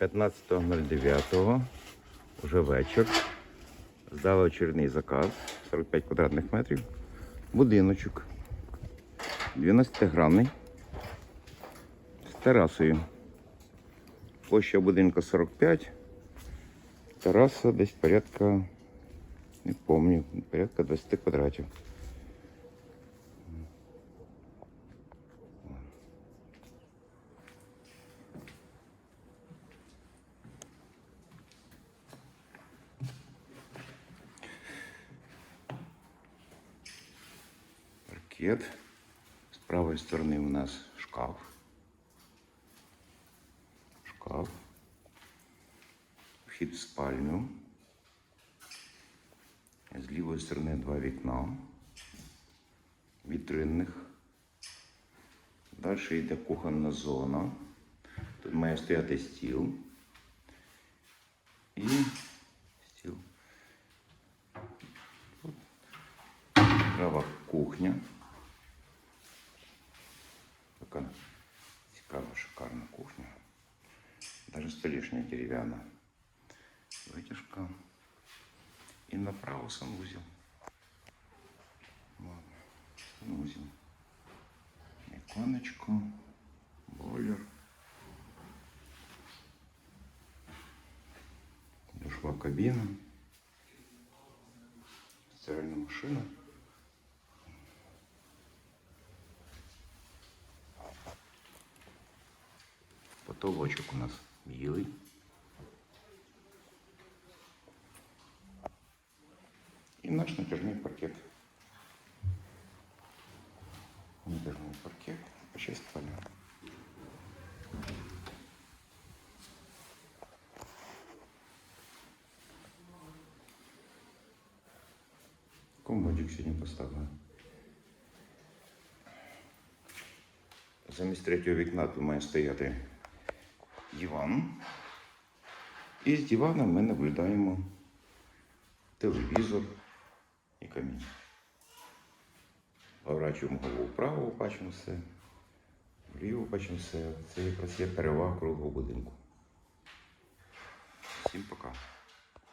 15.09. Уже вечір. Здали очередний заказ 45 квадратних метрів. Будиночок. 12-гранний. З терасою. Площа будинку 45. Тераса десь порядка, не помню, порядка 20 квадратів. Паркет. З правої сторони у нас шкаф. Шкаф. Вхід в спальню. З лівої сторони два вікна. Вітринних. Далі йде кухонна зона. Тут має стояти стіл. І стіл. Тут Права кухня. Така цікава, шикарна кухня. Даже столешня дерев'яна. Витяжка. І направо санузел. Ладно, санузел. Іконочку, бойлер. Душова кабіна. Стиральна машина. Потолочок у нас білий. І наш натяжний паркет. Натяжний паркет. По 6 спальня. Комодик сьогодні поставили. Замість третього вікна тут має стояти диван. І з дивана ми наблюдаємо телевізор і камінь. Поворачуємо голову вправо, бачимо все. Вліво бачимо все. Це якраз є перевага круглого будинку. Всім пока.